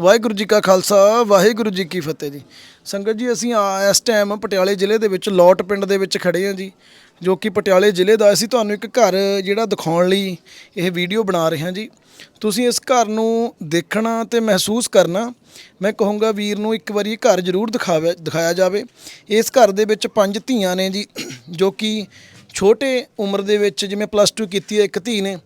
ਵਾਹਿਗੁਰੂ ਜੀ ਕਾ ਖਾਲਸਾ, ਵਾਹਿਗੁਰੂ ਜੀ ਕੀ ਫਤਿਹ ਜੀ। ਸੰਗਤ ਜੀ, ਅਸੀਂ ਆ- ਇਸ ਟਾਈਮ ਪਟਿਆਲੇ ਜ਼ਿਲ੍ਹੇ ਦੇ ਵਿੱਚ ਲੋਟ ਪਿੰਡ ਦੇ ਵਿੱਚ ਖੜੇ ਹਾਂ ਜੀ, ਜੋ ਕਿ ਪਟਿਆਲੇ ਜ਼ਿਲ੍ਹੇ ਦਾ, ਅਸੀਂ ਤੁਹਾਨੂੰ ਇੱਕ ਘਰ ਜਿਹੜਾ ਦਿਖਾਉਣ ਲਈ ਇਹ ਵੀਡੀਓ ਬਣਾ ਰਹੇ ਹਾਂ ਜੀ। ਤੁਸੀਂ ਇਸ ਘਰ ਨੂੰ ਦੇਖਣਾ ਤੇ ਮਹਿਸੂਸ ਕਰਨਾ, ਮੈਂ ਕਹੂੰਗਾ ਵੀਰ ਨੂੰ ਇੱਕ ਵਾਰੀ ਇਹ ਘਰ ਜ਼ਰੂਰ ਦਿਖਾਵੇ, ਦਿਖਾਇਆ ਜਾਵੇ। ਇਸ ਘਰ ਦੇ ਵਿੱਚ ਪੰਜ ਧੀਆਂ ਨੇ ਜੀ, ਜੋ ਕਿ ਛੋਟੇ ਉਮਰ ਦੇ ਵਿੱਚ ਜਿਵੇਂ ਪਲੱਸ 2 ਕੀਤੀ ਹੈ, ਇੱਕ ਧੀ ਨੇ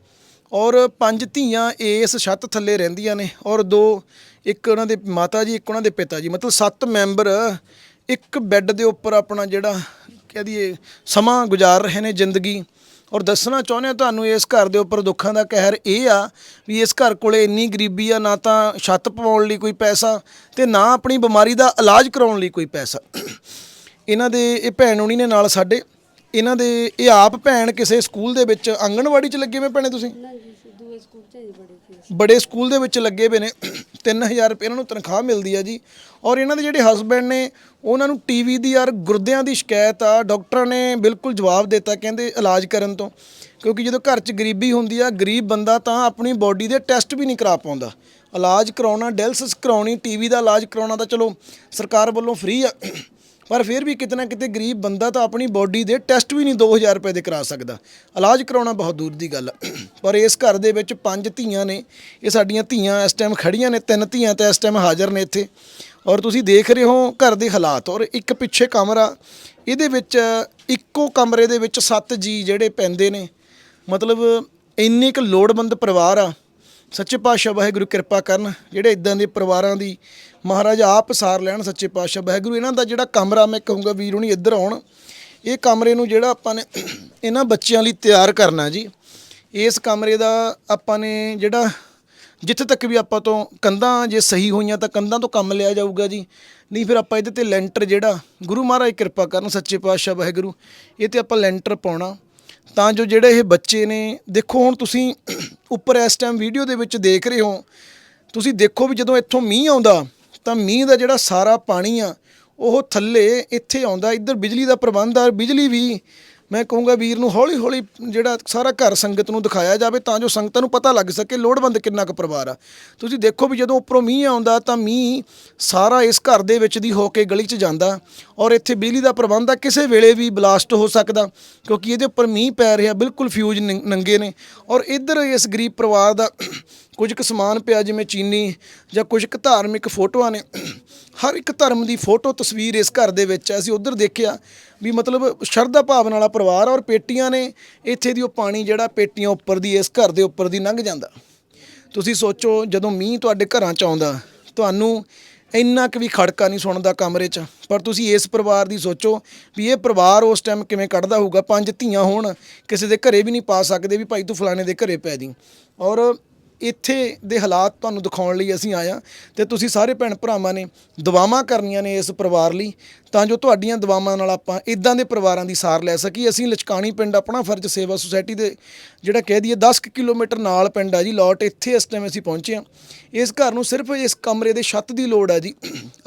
ਔਰ ਪੰਜ ਧੀਆਂ ਇਸ ਛੱਤ ਥੱਲੇ ਰਹਿੰਦੀਆਂ ਨੇ ਔਰ ਦੋ, ਇੱਕ ਉਹਨਾਂ ਦੇ ਮਾਤਾ ਜੀ, ਇੱਕ ਉਹਨਾਂ ਦੇ ਪਿਤਾ ਜੀ। ਮਤਲਬ ਸੱਤ ਮੈਂਬਰ ਇੱਕ ਬੈੱਡ ਦੇ ਉੱਪਰ ਆਪਣਾ ਜਿਹੜਾ ਕਹਿ ਦਈਏ ਸਮਾਂ ਗੁਜ਼ਾਰ ਰਹੇ ਨੇ ਜ਼ਿੰਦਗੀ। ਔਰ ਦੱਸਣਾ ਚਾਹੁੰਦੇ ਹਾਂ ਤੁਹਾਨੂੰ ਇਸ ਘਰ ਦੇ ਉੱਪਰ ਦੁੱਖਾਂ ਦਾ ਕਹਿਰ ਇਹ ਆ ਵੀ ਇਸ ਘਰ ਕੋਲੇ ਇੰਨੀ ਗਰੀਬੀ ਆ, ਨਾ ਤਾਂ ਛੱਤ ਪਵਾਉਣ ਲਈ ਕੋਈ ਪੈਸਾ ਤੇ ਨਾ ਆਪਣੀ ਬਿਮਾਰੀ ਦਾ ਇਲਾਜ ਕਰਾਉਣ ਲਈ ਕੋਈ ਪੈਸਾ। ਇਹਨਾਂ ਦੇ ਇਹ ਭੈਣ ਹੋਣੀ ਨੇ ਨਾਲ ਸਾਡੇ। ਇਹਨਾਂ ਦੇ ਇਹ ਆਪ ਭੈਣ ਕਿਸੇ ਸਕੂਲ ਦੇ ਵਿੱਚ ਆਂਗਣਵਾੜੀ 'ਚ ਲੱਗੇ ਹੋਏ ਭੈਣੇ ਤੁਸੀਂ? ਦੂਏ ਸਕੂਲ ਚ ਹੀ ਬੜੇ ਫੀਸ ਬੜੇ ਸਕੂਲ ਦੇ ਵਿੱਚ ਲੱਗੇ ਹੋਏ ਨੇ। 3000 ਰੁਪਏ ਇਹਨਾਂ ਨੂੰ ਤਨਖਾਹ ਮਿਲਦੀ ਹੈ ਜੀ। ਔਰ ਇਹਨਾਂ ਦੇ ਜਿਹੜੇ ਹਸਬੰਡ ਨੇ ਉਹਨਾਂ ਨੂੰ ਟੀਵੀ ਦੀ ਯਾਰ ਗੁਰਦਿਆਂ ਦੀ ਸ਼ਿਕਾਇਤ ਆ। ਡਾਕਟਰਾਂ ਨੇ ਬਿਲਕੁਲ ਜਵਾਬ ਦਿੱਤਾ ਕਹਿੰਦੇ ਇਲਾਜ ਕਰਨ ਤੋਂ। ਕਿਉਂਕਿ ਜਦੋਂ ਘਰ 'ਚ ਗਰੀਬੀ ਹੁੰਦੀ ਆ ਗਰੀਬ ਬੰਦਾ ਤਾਂ ਆਪਣੀ ਬਾਡੀ ਦੇ ਟੈਸਟ ਵੀ ਨਹੀਂ ਕਰਾ ਪਾਉਂਦਾ। ਇਲਾਜ ਕਰਾਉਣਾ ਡੈਲਸਿਸ ਕਰਾਉਣੀ ਟੀਵੀ ਦਾ ਇਲਾਜ ਕਰਾਉਣਾ ਤਾਂ ਚਲੋ ਸਰਕਾਰ ਵੱਲੋਂ ਫ੍ਰੀ ਆ। ਪਰ ਫਿਰ ਵੀ ਕਿਤੇ ਨਾ ਕਿਤੇ ਗਰੀਬ ਬੰਦਾ ਤਾਂ ਆਪਣੀ ਬਾਡੀ ਦੇ ਟੈਸਟ ਵੀ ਨਹੀਂ 2000 ਰੁਪਏ ਦੇ ਕਰਾ ਸਕਦਾ। ਇਲਾਜ ਕਰਾਉਣਾ ਬਹੁਤ ਦੂਰ ਦੀ ਗੱਲ ਆ। ਪਰ ਇਸ ਘਰ ਦੇ ਵਿੱਚ ਪੰਜ ਧੀਆਂ ਨੇ, ਇਹ ਸਾਡੀਆਂ ਧੀਆਂ ਇਸ ਟਾਈਮ ਖੜੀਆਂ ਨੇ, ਤਿੰਨ ਧੀਆਂ ਤਾਂ ਇਸ ਟਾਈਮ ਹਾਜ਼ਰ ਨੇ ਇੱਥੇ। ਔਰ ਤੁਸੀਂ ਦੇਖ ਰਹੇ ਹੋ ਘਰ ਦੇ ਹਾਲਾਤ। ਔਰ ਇੱਕ ਪਿੱਛੇ ਕਮਰਾ, ਇਹਦੇ ਵਿੱਚ ਇੱਕੋ ਕਮਰੇ ਦੇ ਵਿੱਚ ਸੱਤ ਜੀ ਜਿਹੜੇ ਪੈਂਦੇ ਨੇ। ਮਤਲਬ ਇੰਨੇ ਕੁ ਲੋੜਵੰਦ ਪਰਿਵਾਰ ਆ। ਸੱਚੇ ਪਾਤਸ਼ਾਹ ਵਾਹਿਗੁਰੂ ਕਿਰਪਾ ਕਰਨ, ਜਿਹੜੇ ਇਦਾਂ ਦੇ ਪਰਿਵਾਰਾਂ ਦੀ ਮਹਾਰਾਜ ਆਪ ਸਾਰ ਲੈਣ ਸੱਚੇ ਪਾਤਸ਼ਾਹ ਵਾਹਿਗੁਰੂ, ਇਹਨਾਂ ਦਾ ਜਿਹੜਾ ਕਮਰਾ ਮੈਂ ਕਹੂੰਗਾ ਵੀਰ ਹੁਣੀ ਇੱਧਰ ਆਉਣ, ਇਹ ਕਮਰੇ ਨੂੰ ਜਿਹੜਾ ਆਪਾਂ ਨੇ ਇਹਨਾਂ ਬੱਚਿਆਂ ਲਈ ਤਿਆਰ ਕਰਨਾ ਜੀ। ਇਸ ਕਮਰੇ ਦਾ ਆਪਾਂ ਨੇ ਜਿਹੜਾ ਜਿੱਥੇ ਤੱਕ ਵੀ ਆਪਾਂ ਤੋਂ ਕੰਧਾਂ ਜੇ ਸਹੀ ਹੋਈਆਂ ਤਾਂ ਕੰਧਾਂ ਤੋਂ ਕੰਮ ਲਿਆ ਜਾਊਗਾ ਜੀ। ਨਹੀਂ ਫਿਰ ਆਪਾਂ ਇਹਦੇ ਤੇ ਲੈਂਟਰ ਜਿਹੜਾ, ਗੁਰੂ ਮਹਾਰਾਜ ਕਿਰਪਾ ਕਰਨ ਸੱਚੇ ਪਾਤਸ਼ਾਹ ਵਾਹਿਗੁਰੂ, ਇਹ ਤੇ ਆਪਾਂ ਲੈਂਟਰ ਪਾਉਣਾ। ਤਾਂ ਜੋ ਜਿਹੜੇ ਇਹ ਬੱਚੇ ਨੇ, ਦੇਖੋ ਹੁਣ ਤੁਸੀਂ ਉੱਪਰ ਇਸ ਟਾਈਮ ਵੀਡੀਓ ਦੇ ਵਿੱਚ ਦੇਖ ਰਹੇ ਹੋ, ਤੁਸੀਂ ਦੇਖੋ ਵੀ ਜਦੋਂ ਇੱਥੋਂ ਮੀਂਹ ਆਉਂਦਾ, ਤਾਂ ਮੀਂਹ ਦਾ ਜਿਹੜਾ ਸਾਰਾ ਪਾਣੀ ਆ, ਉਹ ਥੱਲੇ ਇੱਥੇ ਆਉਂਦਾ, ਇੱਧਰ ਬਿਜਲੀ ਦਾ ਪ੍ਰਬੰਧ ਆ, ਬਿਜਲੀ ਵੀ ਮੈਂ ਕਹੂੰਗਾ ਵੀਰ ਨੂੰ ਹੌਲੀ ਹੌਲੀ ਜਿਹੜਾ ਸਾਰਾ ਘਰ ਸੰਗਤ ਨੂੰ ਦਿਖਾਇਆ ਜਾਵੇ ਤਾਂ ਜੋ ਸੰਗਤਾਂ ਨੂੰ ਪਤਾ ਲੱਗ ਸਕੇ ਲੋੜਵੰਦ ਕਿੰਨਾ ਕੁ ਪਰਿਵਾਰ ਆ। ਤੁਸੀਂ ਦੇਖੋ ਵੀ ਜਦੋਂ ਉੱਪਰੋਂ ਮੀਂਹ ਆਉਂਦਾ ਤਾਂ ਮੀਂਹ ਸਾਰਾ ਇਸ ਘਰ ਦੇ ਵਿੱਚ ਦੀ ਹੋ ਕੇ ਗਲੀ 'ਚ ਜਾਂਦਾ ਔਰ ਇੱਥੇ ਬਿਜਲੀ ਦਾ ਪ੍ਰਬੰਧ ਆ, ਕਿਸੇ ਵੇਲੇ ਵੀ ਬਲਾਸਟ ਹੋ ਸਕਦਾ ਕਿਉਂਕਿ ਇਹਦੇ ਉੱਪਰ ਮੀਂਹ ਪੈ ਰਿਹਾ, ਬਿਲਕੁਲ ਫਿਊਜ਼ ਨੰ- ਨੰਗੇ ਨੇ ਔਰ ਇੱਧਰ ਇਸ ਗਰੀਬ ਪਰਿਵਾਰ ਦਾ ਕੁਝ ਕੁ ਸਮਾਨ ਪਿਆ ਜਿਵੇਂ ਚੀਨੀ ਜਾਂ ਕੁਝ ਕੁ ਧਾਰਮਿਕ ਫੋਟੋਆਂ ਨੇ ਹਰ ਇੱਕ ਧਰਮ ਦੀ ਫੋਟੋ ਤਸਵੀਰ ਇਸ ਘਰ ਦੇ ਵਿੱਚ ਹੈ। ਅਸੀਂ ਉਧਰ ਦੇਖਿਆ ਵੀ ਮਤਲਬ ਸ਼ਰਧਾ ਭਾਵਨਾ ਵਾਲਾ ਪਰਿਵਾਰ ਔਰ ਪੇਟੀਆਂ ਨੇ ਇੱਥੇ ਦੀ ਉਹ ਪਾਣੀ ਜਿਹੜਾ ਪੇਟੀਆਂ ਉੱਪਰ ਦੀ ਇਸ ਘਰ ਦੇ ਉੱਪਰ ਦੀ ਲੰਘ ਜਾਂਦਾ। ਤੁਸੀਂ ਸੋਚੋ ਜਦੋਂ ਮੀਂਹ ਤੁਹਾਡੇ ਘਰਾਂ 'ਚ ਆਉਂਦਾ, ਤੁਹਾਨੂੰ ਇੰਨਾ ਕੁ ਵੀ ਖੜਕਾ ਨਹੀਂ ਸੁਣਦਾ ਕਮਰੇ 'ਚ। ਪਰ ਤੁਸੀਂ ਇਸ ਪਰਿਵਾਰ ਦੀ ਸੋਚੋ ਵੀ ਇਹ ਪਰਿਵਾਰ ਉਸ ਟਾਈਮ ਕਿਵੇਂ ਕੱਢਦਾ ਹੋਊਗਾ, ਪੰਜ ਧੀਆਂ ਹੋਣ, ਕਿਸੇ ਦੇ ਘਰੇ ਵੀ ਨਹੀਂ ਪਾ ਸਕਦੇ ਵੀ ਭਾਈ ਤੂੰ ਫਲਾਣੇ ਦੇ ਘਰੇ ਪੈ ਜੀ ਔਰ ਇੱਥੇ ਦੇ ਹਾਲਾਤ ਤੁਹਾਨੂੰ ਦਿਖਾਉਣ ਲਈ ਅਸੀਂ ਆਇਆ ਤੇ ਤੁਸੀਂ ਸਾਰੇ ਭੈਣ ਭਰਾਵਾਂ ਨੇ ਦੁਆਵਾਂ ਕਰਨੀਆਂ ਨੇ ਇਸ ਪਰਿਵਾਰ ਲਈ, ਤਾਂ ਜੋ ਤੁਹਾਡੀਆਂ ਦੁਆਵਾਂ ਨਾਲ ਆਪਾਂ ਇਦਾਂ ਦੇ ਪਰਿਵਾਰਾਂ ਦੀ ਸਾਰ ਲੈ ਸਕੀ ਅਸੀਂ ਲਚਕਾਣੀ ਪਿੰਡ ਆਪਣਾ ਫਰਜ਼ ਸੇਵਾ ਸੁਸਾਇਟੀ ਦੇ ਜਿਹੜਾ ਕਹਿ ਦਈਏ 10 ਕੁ ਕਿਲੋਮੀਟਰ ਨਾਲ ਪਿੰਡ ਆ ਜੀ, ਲੋਟ ਇੱਥੇ ਇਸ ਟਾਈਮ ਅਸੀਂ ਪਹੁੰਚੇ ਹਾਂ। ਇਸ ਘਰ ਨੂੰ ਸਿਰਫ ਇਸ ਕਮਰੇ ਦੇ ਛੱਤ ਦੀ ਲੋੜ ਹੈ ਜੀ।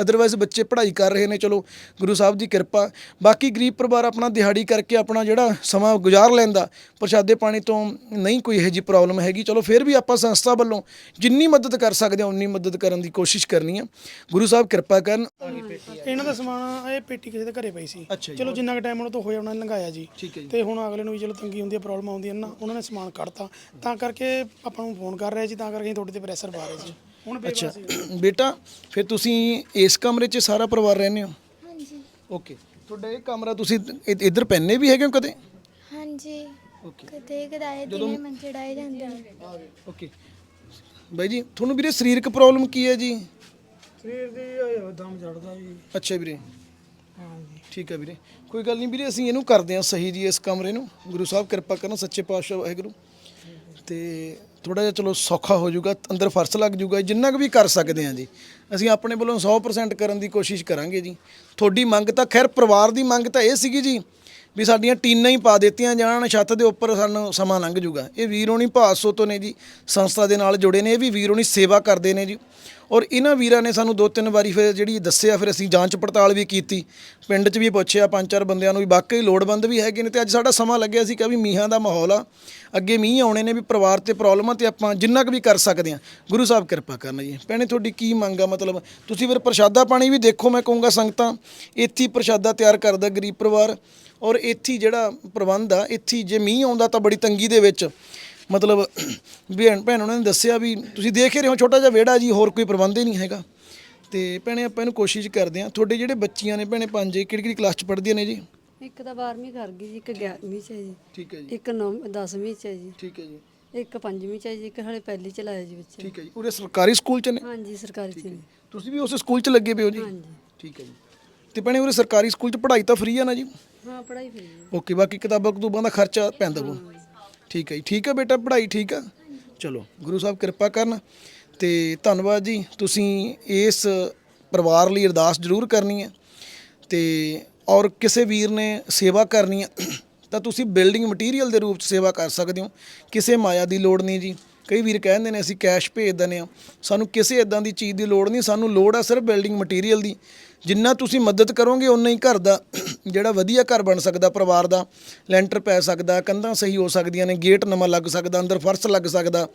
ਅਦਰਵਾਇਜ਼ ਬੱਚੇ ਪੜ੍ਹਾਈ ਕਰ ਰਹੇ ਨੇ, ਚਲੋ ਗੁਰੂ ਸਾਹਿਬ ਦੀ ਕਿਰਪਾ। ਬਾਕੀ ਗਰੀਬ ਪਰਿਵਾਰ ਆਪਣਾ ਦਿਹਾੜੀ ਕਰਕੇ ਆਪਣਾ ਜਿਹੜਾ ਸਮਾਂ ਗੁਜ਼ਾਰ ਲੈਂਦਾ, ਪ੍ਰਸ਼ਾਦੇ ਪਾਣੀ ਤੋਂ ਨਹੀਂ ਕੋਈ ਇਹੋ ਜਿਹੀ ਪ੍ਰੋਬਲਮ ਹੈਗੀ। ਚਲੋ ਫਿਰ ਵੀ ਆਪਾਂ ਸੰਸਥਾ ਵੱਲੋਂ ਜਿੰਨੀ ਮਦਦ ਕਰ ਸਕਦੇ ਹਾਂ ਉਨੀ ਮਦਦ ਕਰਨ ਦੀ ਕੋਸ਼ਿਸ਼ ਕਰਨੀ ਹੈ ਗੁਰੂ ਸਾਹਿਬ ਕਿਰਪਾ ਕਰਨ। ਇਹਨਾਂ ਦਾ ਸਮਾਨ ਇਹ ਪੇਟੀ ਕਿਸੇ ਦੇ ਘਰੇ ਪਈ ਸੀ। ਚਲੋ ਜਿੰਨਾ ਕੁ ਟਾਈਮ ਉਹਨਾਂ ਤੋਂ ਹੋਇਆ ਉਹਨਾਂ ਨੇ ਲੰਘਾਇਆ ਜੀ। ਤੇ ਹੁਣ ਅਗਲੇ ਨੂੰ ਵੀ ਚਲੋ ਤੰਗੀ ਹੁੰਦੀ ਹੈ ਪ੍ਰੋਬਲਮ ਆਉਂਦੀ ਹੈ ਨਾ ਉਹਨਾਂ ਨੇ ਸਮਾਨ ਕੱਢਤਾ। ਤਾਂ ਕਰਕੇ ਆਪਾਂ ਨੂੰ ਫੋਨ ਕਰ ਰਹੇ ਜੀ ਤਾਂ ਕਰਕੇ ਅਸੀਂ ਤੁਹਾਡੇ ਤੇ ਪ੍ਰੈਸ਼ਰ ਪਾ ਰਹੇ ਜੀ ਹੁਣ ਅੱਛਾ। ਬੇਟਾ ਫਿਰ ਤੁਸੀਂ ਇਸ ਕਮਰੇ 'ਚ ਸਾਰਾ ਪਰਿਵਾਰ ਰਹਿੰਦੇ ਹੋ? ਹਾਂਜੀ। ਓਕੇ ਤੁਹਾਡਾ ਇਹ ਕਮਰਾ ਤੁਸੀਂ ਇ- ਇੱਧਰ ਪੈਨੇ ਵੀ ਹੈਗੇ ਹੋ ਕਦੇ? ਹਾਂਜੀ। ਓਕੇ ਕਦੇ ਕਦਾਏ ਦਿਨੇ ਮੰਜੇ ਡਾਏ ਜਾਂਦੇ ਨੇ ਓਕੇ ਬਾਈ ਜੀ ਤੁਹਾਨੂੰ ਵੀਰੇ ਸਰੀਰਕ ਪ੍ਰੋਬਲਮ ਕੀ ਹੈ ਜੀ? ਸਰੀਰ ਦੀ ਦਮ ਚੜਦਾ ਜੀ। ਅੱਛਾ ਵੀਰੇ। ਹਾਂਜੀ। ਠੀਕ ਹੈ ਵੀਰੇ। ਕੋਈ ਗੱਲ ਨਹੀਂ ਵੀਰੇ ਅਸੀਂ ਇਹਨੂੰ ਕਰਦੇ ਹਾਂ ਸਹੀ ਜੀ ਇਸ ਕਮਰੇ ਨੂੰ। ਗੁਰੂ ਸਾਹਿਬ ਕਿਰਪਾ ਕਰਨ ਸੱਚੇ ਪਾਤਸ਼ਾਹ ਵਾਹਿਗੁਰੂ। ਤੇ ਥੋੜਾ ਜਿਹਾ ਚਲੋ ਸੌਖਾ ਹੋ ਜਾਊਗਾ ਅੰਦਰ ਫਰਸ਼ ਲੱਗ ਜਾਊਗਾ ਜਿੰਨਾ ਕੁ ਵੀ ਕਰ ਸਕਦੇ ਹਾਂ ਜੀ। ਅਸੀਂ ਆਪਣੇ ਵੱਲੋਂ 100% ਕਰਨ ਦੀ ਕੋਸ਼ਿਸ਼ ਕਰਾਂਗੇ ਜੀ। ਤੁਹਾਡੀ ਮੰਗ ਤਾਂ ਖੈਰ ਪਰਿਵਾਰ ਦੀ ਮੰਗ ਤਾਂ ਇਹ ਸੀਗੀ ਜੀ ਵੀ ਸਾਡੀਆਂ ਟੀਨਾਂ ਹੀ ਪਾ ਦਿੱਤੀਆਂ ਜਾਣ ਛੱਤ ਦੇ ਉੱਪਰ ਸਾਨੂੰ ਸਮਾਂ ਲੰਘ ਜੂਗਾ ਇਹ ਵੀਰ ਹੋਣੀ ਭਾਸੋ ਤੋਂ ਨੇ ਜੀ, ਸੰਸਥਾ ਦੇ ਨਾਲ ਜੁੜੇ ਨੇ, ਇਹ ਵੀ ਹੋਣੀ ਸੇਵਾ ਕਰਦੇ ਨੇ ਜੀ। ਔਰ ਇਹਨਾਂ ਵੀਰਾਂ ਨੇ ਸਾਨੂੰ ਦੋ ਤਿੰਨ ਵਾਰੀ ਫਿਰ ਜਿਹੜੀ ਦੱਸਿਆ, ਫਿਰ ਅਸੀਂ ਜਾਂਚ ਪੜਤਾਲ ਵੀ ਕੀਤੀ। ਪਿੰਡ 'ਚ ਵੀ ਪੁੱਛਿਆ, ਪੰਜ ਚਾਰ ਬੰਦਿਆਂ ਨੂੰ ਵੀ ਵਾਕਈ ਲੋੜਵੰਦ ਵੀ ਹੈਗੇ ਨੇ ਤੇ ਅੱਜ ਸਾਡਾ ਸਮਾਂ ਲੱਗਿਆ ਸੀ ਕਿ ਵੀ ਮੀਂਹਾਂ ਦਾ ਮਾਹੌਲ ਆ। ਅੱਗੇ ਮੀਂਹ ਆਉਣੇ ਨੇ ਵੀ ਪਰਿਵਾਰ ਤੇ ਪ੍ਰੋਬਲਮਾਂ ਤੇ ਆਪਾਂ ਜਿੰਨਾ ਕੁ ਵੀ ਕਰ ਸਕਦੇ ਹਾਂ। ਗੁਰੂ ਸਾਹਿਬ ਕਿਰਪਾ ਕਰਨਾ ਜੀ। ਭੈਣੇ, ਤੁਹਾਡੀ ਕੀ ਮੰਗ ਆ? ਮਤਲਬ ਤੁਸੀਂ ਫਿਰ ਪ੍ਰਸ਼ਾਦਾ ਪਾਣੀ ਵੀ ਦੇਖੋ, ਮੈਂ ਕਹੂੰਗਾ ਸੰਗਤਾਂ, ਇੱਥੇ ਪ੍ਰਸ਼ਾਦਾ ਤਿਆਰ ਕਰਦਾ ਗਰੀਬ ਪਰਿਵਾਰ। ਔਰ ਇੱਥੇ ਜਿਹੜਾ ਪ੍ਰਬੰਧ ਆ ਇੱਥੇ ਜੇ ਮੀਂਹ ਆਉਂਦਾ ਤਾਂ ਬੜੀ ਤੰਗੀ ਦੇ ਵਿੱਚ ਮਤਲਬ ਭੈਣ ਭੈਣ ਉਹਨਾਂ ਨੇ ਦੱਸਿਆ ਵੀ ਤੁਸੀਂ ਦੇਖ ਹੀ ਰਹੇ ਹੋ ਛੋਟਾ ਜਿਹਾ ਵਿਹੜਾ ਜੀ ਹੋਰ ਕੋਈ ਪ੍ਰਬੰਧ ਹੀ ਨਹੀਂ ਹੈਗਾ। ਤੇ ਭੈਣੇ ਆਪਾਂ ਇਹਨੂੰ ਕੋਸ਼ਿਸ਼ ਕਰਦੇ ਹਾਂ ਤੁਹਾਡੇ ਜਿਹੜੇ ਬੱਚੀਆਂ ਨੇ ਭੈਣੇ ਪੰਜ ਕਿਹੜੀ ਕਿਹੜੀ ਕਲਾਸ ਚ ਪੜ੍ਹਦੀਆਂ ਨੇ ਜੀ? ਇੱਕ ਤਾਂ 12ਵੀਂ ਕਰ ਗਈ ਜੀ ਇੱਕ 11ਵੀਂ ਚ ਹੈ ਜੀ। ਠੀਕ ਹੈ ਜੀ। ਇੱਕ 9 10ਵੀਂ ਚ ਹੈ ਜੀ। ਠੀਕ ਹੈ ਜੀ। ਇੱਕ 5ਵੀਂ ਚ ਹੈ ਜੀ ਇੱਕ ਹਲੇ ਪਹਿਲੀ ਚ ਲਾਇਆ ਜੀ ਬੱਚੇ। ਠੀਕ ਹੈ ਜੀ। ਉਰੇ ਸਰਕਾਰੀ ਸਕੂਲ ਚ ਨੇ? ਹਾਂਜੀ ਸਰਕਾਰੀ ਚ ਨੇ। ਤੁਸੀਂ ਵੀ ਉਸ ਸਕੂਲ ਚ ਲੱਗੇ ਪਏ ਹੋ ਜੀ? ਹਾਂਜੀ। ਠੀਕ ਹੈ ਜੀ। ਤੇ ਭੈਣੇ ਉਰੇ ਸਰਕਾਰੀ ਸਕੂਲ ਚ ਪੜ੍ਹਾਈ ਤਾਂ ਫ੍ਰੀ ਆ ਨਾ ਜੀ? ਹਾਂ ਪੜਾਈ ਫਰੀ ਜੀ ਓਕੇ ਬਾਕੀ ਕਿਤਾਬਾਂ ਕਤੂਬਾਂ ਦਾ ਖਰਚਾ ਪੈਂਦਾ ਕੋ ਠੀਕ ਹੈ ਜੀ ਠੀਕ ਹੈ ਬੇਟਾ ਪੜ੍ਹਾਈ ਠੀਕ ਆ? ਚਲੋ ਗੁਰੂ ਸਾਹਿਬ ਕਿਰਪਾ ਕਰਨ ਤੇ ਧੰਨਵਾਦ ਜੀ। ਤੁਸੀਂ ਇਸ ਪਰਿਵਾਰ ਲਈ ਅਰਦਾਸ ਜ਼ਰੂਰ ਕਰਨੀ ਹੈ ਤੇ ਔਰ ਕਿਸੇ ਵੀਰ ਨੇ ਸੇਵਾ ਕਰਨੀ ਹੈ ਤਾਂ ਤੁਸੀਂ ਬਿਲਡਿੰਗ ਮਟੀਰੀਅਲ ਦੇ ਰੂਪ ਚ ਸੇਵਾ ਕਰ ਸਕਦੇ ਹੋ। ਕਿਸੇ ਮਾਇਆ ਦੀ ਲੋੜ ਨਹੀਂ ਜੀ। ਕਈ ਵੀਰ ਕਹਿੰਦੇ ਨੇ ਅਸੀਂ ਕੈਸ਼ ਭੇਜ ਦਿੰਦੇ ਆ ਸਾਨੂੰ ਕਿਸੇ ਇਦਾਂ ਦੀ ਚੀਜ਼ ਦੀ ਲੋੜ ਨਹੀਂ ਸਾਨੂੰ ਲੋੜ ਆ ਸਿਰਫ ਬਿਲਡਿੰਗ ਮਟੀਰੀਅਲ ਦੀ। ਜਿੰਨਾ ਤੁਸੀਂ ਮਦਦ ਕਰੋਗੇ ਉਨਾ ਹੀ ਘਰ ਦਾ ਜਿਹੜਾ ਵਧੀਆ ਘਰ ਬਣ ਸਕਦਾ, ਪਰਿਵਾਰ ਦਾ, ਲੈਂਟਰ ਪੈ ਸਕਦਾ, ਕੰਧਾਂ ਸਹੀ ਹੋ ਸਕਦੀਆਂ ਨੇ, ਗੇਟ ਨਵਾਂ ਲੱਗ ਸਕਦਾ, ਅੰਦਰ ਫਰਸ਼ ਲੱਗ ਸਕਦਾ,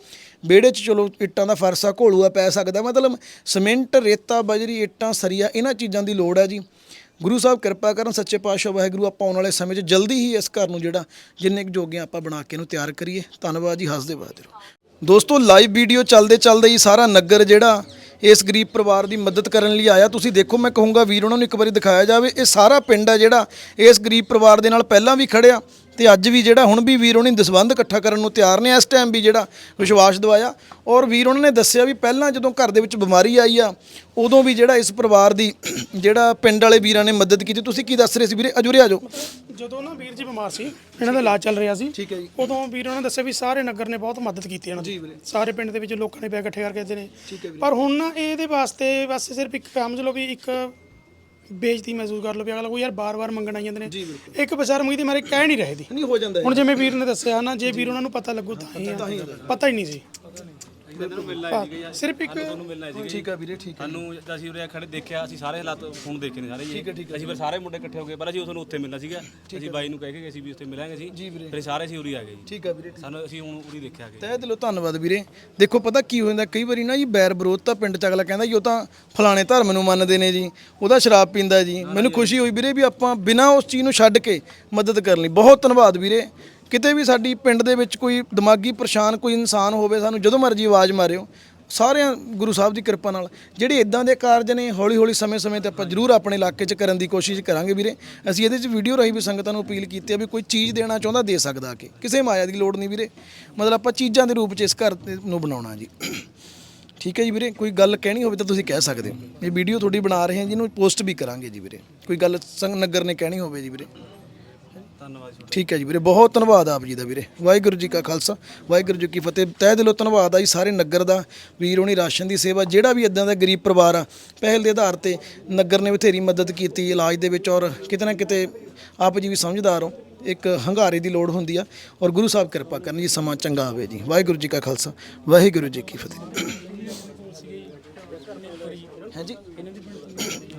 ਵਿਹੜੇ 'ਚ ਚਲੋ ਇੱਟਾਂ ਦਾ ਫਰਸ਼ ਆ, ਘੋਲੂਆ ਪੈ ਸਕਦਾ, ਮਤਲਬ ਸਿਮੈਂਟ, ਰੇਤਾ, ਬਜਰੀ, ਇੱਟਾਂ, ਸਰੀਆ, ਇਹਨਾਂ ਚੀਜ਼ਾਂ ਦੀ ਲੋੜ ਹੈ ਜੀ। ਗੁਰੂ ਸਾਹਿਬ ਕਿਰਪਾ ਕਰਨ, ਸੱਚੇ ਪਾਤਸ਼ਾਹ ਵਾਹਿਗੁਰੂ, ਆਪਾਂ ਆਉਣ ਵਾਲੇ ਸਮੇਂ 'ਚ ਜਲਦੀ ਹੀ ਇਸ ਘਰ ਨੂੰ ਜਿਹੜਾ ਜਿੰਨੇ ਕੁ ਜੋਗੇ ਆਪਾਂ ਬਣਾ ਕੇ ਇਹਨੂੰ ਤਿਆਰ ਕਰੀਏ। ਧੰਨਵਾਦ ਜੀ, ਹੱਸਦੇ ਬਾਦ ਦੋਸਤੋ ਲਾਈਵ ਵੀਡੀਓ ਚੱਲਦੇ ਚੱਲਦੇ ਹੀ ਸਾਰਾ ਨਗਰ ਜਿਹੜਾ ਇਸ ਗਰੀਬ ਪਰਿਵਾਰ ਦੀ ਮਦਦ ਕਰਨ ਲਈ ਆਇਆ। ਤੁਸੀਂ ਦੇਖੋ, ਮੈਂ ਕਹੂੰਗਾ ਵੀਰ, ਉਹਨਾਂ ਨੂੰ ਇੱਕ ਵਾਰੀ ਦਿਖਾਇਆ ਜਾਵੇ। ਇਹ ਸਾਰਾ ਪਿੰਡ ਆ ਜਿਹੜਾ ਇਸ ਗਰੀਬ ਪਰਿਵਾਰ ਦੇ ਨਾਲ ਪਹਿਲਾਂ ਵੀ ਖੜਿਆ ਤੇ ਅੱਜ ਵੀ ਜਿਹੜਾ ਹੁਣ ਵੀ ਵੀਰ ਉਹਨੇ ਦਸਵੰਧ ਇਕੱਠਾ ਕਰਨ ਨੂੰ ਤਿਆਰ ਨੇ ਇਸ ਟਾਈਮ ਵੀ ਜਿਹੜਾ ਵਿਸ਼ਵਾਸ ਦਵਾਇਆ। ਔਰ ਵੀਰ ਉਹਨਾਂ ਨੇ ਦੱਸਿਆ ਵੀ ਪਹਿਲਾਂ ਜਦੋਂ ਘਰ ਦੇ ਵਿੱਚ ਬਿਮਾਰੀ ਆਈ ਆ ਉਦੋਂ ਵੀ ਜਿਹੜਾ ਇਸ ਪਰਿਵਾਰ ਦੀ ਜਿਹੜਾ ਪਿੰਡ ਵਾਲੇ ਵੀਰਾਂ ਨੇ ਮਦਦ ਕੀਤੀ। ਤੁਸੀਂ ਕੀ ਦੱਸ ਰਹੇ ਸੀ ਵੀਰੇ? ਅਜੂਰੇ ਆਜੋ ਜਦੋਂ ਨਾ ਵੀਰ ਜੀ ਬਿਮਾਰ ਸੀ ਇਹਨਾਂ ਦਾ ਇਲਾਜ ਚੱਲ ਰਿਹਾ ਸੀ ਠੀਕ ਹੈ ਜੀ। ਉਦੋਂ ਵੀਰ ਉਹਨਾਂ ਨੇ ਦੱਸਿਆ ਵੀ ਸਾਰੇ ਨਗਰ ਨੇ ਬਹੁਤ ਮਦਦ ਕੀਤੀ ਇਹਨਾਂ ਦੀ। ਸਾਰੇ ਪਿੰਡ ਦੇ ਵਿੱਚ ਲੋਕਾਂ ਨੇ ਪੈਸੇ ਇਕੱਠੇ ਕਰਕੇ ਦਿੱਤੇ ਨੇ। ਪਰ ਹੁਣ ਨਾ ਇਹਦੇ ਵਾਸਤੇ ਬਸ ਸਿਰਫ ਇੱਕ ਸਮਝ ਲਓ ਵੀ ਇੱਕ ਬੇਇੱਜ਼ਤੀ ਮਹਿਸੂਸ ਕਰ ਲਓ ਵੀ ਅਗਲਾ ਕੋਈ ਯਾਰ ਬਾਰ-ਬਾਰ ਮੰਗਣ ਆਈ ਜਾਂਦੇ ਨੇ। ਇੱਕ ਬਸ਼ਰਮਗੀ ਦੀ ਮਾਰੇ ਕਹਿ ਨਹੀਂ ਰਹੇ ਦੀ ਨਹੀਂ ਹੋ ਜਾਂਦਾ ਹੁਣ ਜਿਵੇਂ ਵੀਰ ਨੇ ਦੱਸਿਆ ਨਾ ਜੇ ਵੀਰ ਉਹਨਾਂ ਨੂੰ ਪਤਾ ਲੱਗੂ ਤਾਂ ਹੀ ਆ। ਪਤਾ ਹੀ ਨਹੀਂ ਸੀ। ਸਿਰਫ ਇੱਕ ਠੀਕ ਆ ਵੀਰੇ ਠੀਕ ਸਾਨੂੰ ਜਦ ਅਸੀਂ ਉਰੇ ਖੜੇ ਦੇਖਿਆ ਅਸੀਂ ਸਾਰੇ ਹਾਲਾਤ ਹੁਣ ਦੇਖੇ ਨੇ ਸਾਰੇ ਜੀ। ਅਸੀਂ ਫਿਰ ਸਾਰੇ ਮੁੰਡੇ ਇਕੱਠੇ ਹੋ ਗਏ ਪਹਿਲਾਂ ਜੀ ਤੁਹਾਨੂੰ ਉੱਥੇ ਮਿਲਣਾ ਸੀਗਾ। ਅਸੀਂ ਬਾਈ ਨੂੰ ਕਹਿ ਕੇ ਗਏ ਸੀ ਵੀ ਉੱਥੇ ਮਿਲਾਂਗੇ ਅਸੀਂ। ਫਿਰ ਸਾਰੇ ਅਸੀਂ ਉਰੀ ਆ ਗਏ ਜੀ। ਠੀਕ ਆ ਵੀਰੇ ਸਾਨੂੰ ਅਸੀਂ ਹੁਣ ਉਰੀ ਦੇਖਿਆ ਗਏ ਤਹਿ ਦਿਲੋਂ ਧੰਨਵਾਦ ਵੀਰੇ। ਦੇਖੋ ਪਤਾ ਕੀ ਹੋ ਜਾਂਦਾ ਕਈ ਵਾਰੀ ਨਾ ਜੀ ਬੈਰ ਵਿਰੋਧ ਤਾਂ ਪਿੰਡ ਚ ਅਗਲਾ ਕਹਿੰਦਾ ਜੀ ਉਹ ਤਾਂ ਫਲਾਣੇ ਧਰਮ ਨੂੰ ਮੰਨਦੇ ਨੇ ਜੀ ਉਹਦਾ ਸ਼ਰਾਬ ਪੀਂਦਾ ਜੀ। ਮੈਨੂੰ ਖੁਸ਼ੀ ਹੋਈ ਵੀਰੇ ਵੀ ਆਪਾਂ ਬਿਨਾਂ ਉਸ ਚੀਜ਼ ਨੂੰ ਛੱਡ ਕੇ ਮਦਦ ਕਰਨ ਲਈ। ਬਹੁਤ ਧੰਨਵਾਦ ਵੀਰੇ। ਕਿਤੇ ਵੀ ਸਾਡੀ ਪਿੰਡ ਦੇ ਵਿੱਚ ਕੋਈ ਦਿਮਾਗੀ ਪਰੇਸ਼ਾਨ ਕੋਈ ਇਨਸਾਨ ਹੋਵੇ, ਸਾਨੂੰ ਜਦੋਂ ਮਰਜ਼ੀ ਆਵਾਜ਼ ਮਾਰਿਓ, ਸਾਰਿਆਂ ਗੁਰੂ ਸਾਹਿਬ ਦੀ ਕਿਰਪਾ ਨਾਲ। ਜਿਹੜੇ ਇਦਾਂ ਦੇ ਕਾਰਜ ਨੇ ਹੌਲੀ ਹੌਲੀ ਸਮੇਂ-ਸਮੇਂ ਤੇ ਆਪਾਂ ਜ਼ਰੂਰ ਆਪਣੇ ਇਲਾਕੇ 'ਚ ਕਰਨ ਦੀ ਕੋਸ਼ਿਸ਼ ਕਰਾਂਗੇ ਵੀਰੇ। ਅਸੀਂ ਇਹਦੇ 'ਚ ਵੀਡੀਓ ਰਾਹੀਂ ਵੀ ਸੰਗਤਾਂ ਨੂੰ ਅਪੀਲ ਕੀਤੀ ਹੈ ਵੀ ਕੋਈ ਚੀਜ਼ ਦੇਣਾ ਚਾਹੁੰਦਾ ਦੇ ਸਕਦਾ ਆ ਕੇ। ਕਿਸੇ ਮਾਇਆ ਦੀ ਲੋੜ ਨਹੀਂ ਵੀਰੇ। ਮਤਲਬ ਆਪਾਂ ਚੀਜ਼ਾਂ ਦੇ ਰੂਪ 'ਚ ਇਸ ਘਰ ਦੇ ਨੂੰ ਬਣਾਉਣਾ ਜੀ। ਠੀਕ ਹੈ ਜੀ ਵੀਰੇ, ਕੋਈ ਗੱਲ ਕਹਿਣੀ ਹੋਵੇ ਤਾਂ ਤੁਸੀਂ ਕਹਿ ਸਕਦੇ ਹੋ। ਇਹ ਵੀਡੀਓ ਤੁਹਾਡੀ ਬਣਾ ਰਹੇ ਹਾਂ ਜਿਹਨੂੰ ਪੋਸਟ ਵੀ ਕਰਾਂਗੇ ਜੀ ਵੀਰੇ। ਕੋਈ ਗੱਲ ਸੰਗ ਨਗਰ ਨੇ ਕਹਿਣੀ ਹੋਵੇ ਜੀ ਵੀਰੇ। ਧੰਨਵਾਦ ਜੀ ਠੀਕ ਹੈ ਜੀ ਵੀਰੇ, ਬਹੁਤ ਧੰਨਵਾਦ ਆਪ ਜੀ ਦਾ ਵੀਰੇ। ਵਾਹਿਗੁਰੂ ਜੀ ਕਾ ਖਾਲਸਾ, ਵਾਹਿਗੁਰੂ ਜੀ ਕੀ ਫਤਿਹ। ਤਹਿ ਦਿਲੋਂ ਧੰਨਵਾਦ ਆ ਜੀ ਸਾਰੇ ਨਗਰ ਦਾ, ਵੀਰ ਹੋਣੀ ਰਾਸ਼ਨ ਦੀ ਸੇਵਾ, ਜਿਹੜਾ ਵੀ ਇਦਾਂ ਦਾ ਗਰੀਬ ਪਰਿਵਾਰ ਆ, ਪਹਿਲ ਦੇ ਆਧਾਰ ਤੇ ਨਗਰ ਨੇ ਬਥੇਰੀ ਮਦਦ ਕੀਤੀ ਇਲਾਜ ਦੇ ਵਿੱਚ ਔਰ ਕਿਤੇ ਨਾ ਕਿਤੇ ਆਪ ਜੀ ਵੀ ਸਮਝਦਾਰ ਹੋ, ਇੱਕ ਹੰਗਾਰੇ ਦੀ ਲੋੜ ਹੁੰਦੀ ਆ। ਔਰ ਗੁਰੂ ਸਾਹਿਬ ਕਿਰਪਾ ਕਰਨ ਜੀ, ਸਮਾਂ ਚੰਗਾ ਆਵੇ ਜੀ। ਵਾਹਿਗੁਰੂ ਜੀ ਕਾ ਖਾਲਸਾ, ਵਾਹਿਗੁਰੂ ਜੀ ਕੀ ਫਤਿਹ। ਹੈ ਜੀ?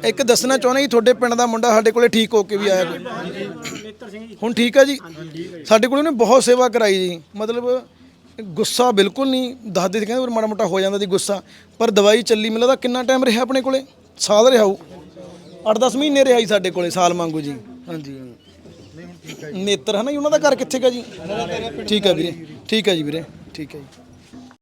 ਇੱਕ ਦੱਸਣਾ ਚਾਹੁੰਦਾ ਜੀ, ਤੁਹਾਡੇ ਪਿੰਡ ਦਾ ਮੁੰਡਾ ਸਾਡੇ ਕੋਲੇ ਠੀਕ ਹੋ ਕੇ ਵੀ ਆਇਆ ਕੋਈ? ਹੁਣ ਠੀਕ ਆ ਜੀ। ਸਾਡੇ ਕੋਲ ਉਹਨੇ ਬਹੁਤ ਸੇਵਾ ਕਰਾਈ ਜੀ। ਮਤਲਬ ਗੁੱਸਾ ਬਿਲਕੁਲ ਨਹੀਂ ਦੱਸਦੇ ਸੀ ਕਹਿੰਦੇ ਪਰ ਮਾੜਾ ਮੋਟਾ ਹੋ ਜਾਂਦਾ ਸੀ ਗੁੱਸਾ। ਪਰ ਦਵਾਈ ਚੱਲੀ ਮਿਲਦਾ ਦਾ ਕਿੰਨਾ ਟਾਈਮ ਰਿਹਾ ਆਪਣੇ ਕੋਲੇ? ਸਾਲ ਰਿਹਾ ਹੋਊ। 8-10 ਮਹੀਨੇ ਰਿਹਾ ਜੀ ਸਾਡੇ ਕੋਲੇ ਸਾਲ ਮੰਗੂ ਜੀ। ਹਾਂਜੀ ਨੇਤਰ ਹੈ ਨਾ ਜੀ ਉਹਨਾਂ ਦਾ ਘਰ ਕਿੱਥੇ ਗਾ ਜੀ? ਠੀਕ ਆ ਵੀਰੇ ਠੀਕ ਆ ਜੀ ਵੀਰੇ ਠੀਕ ਹੈ ਜੀ।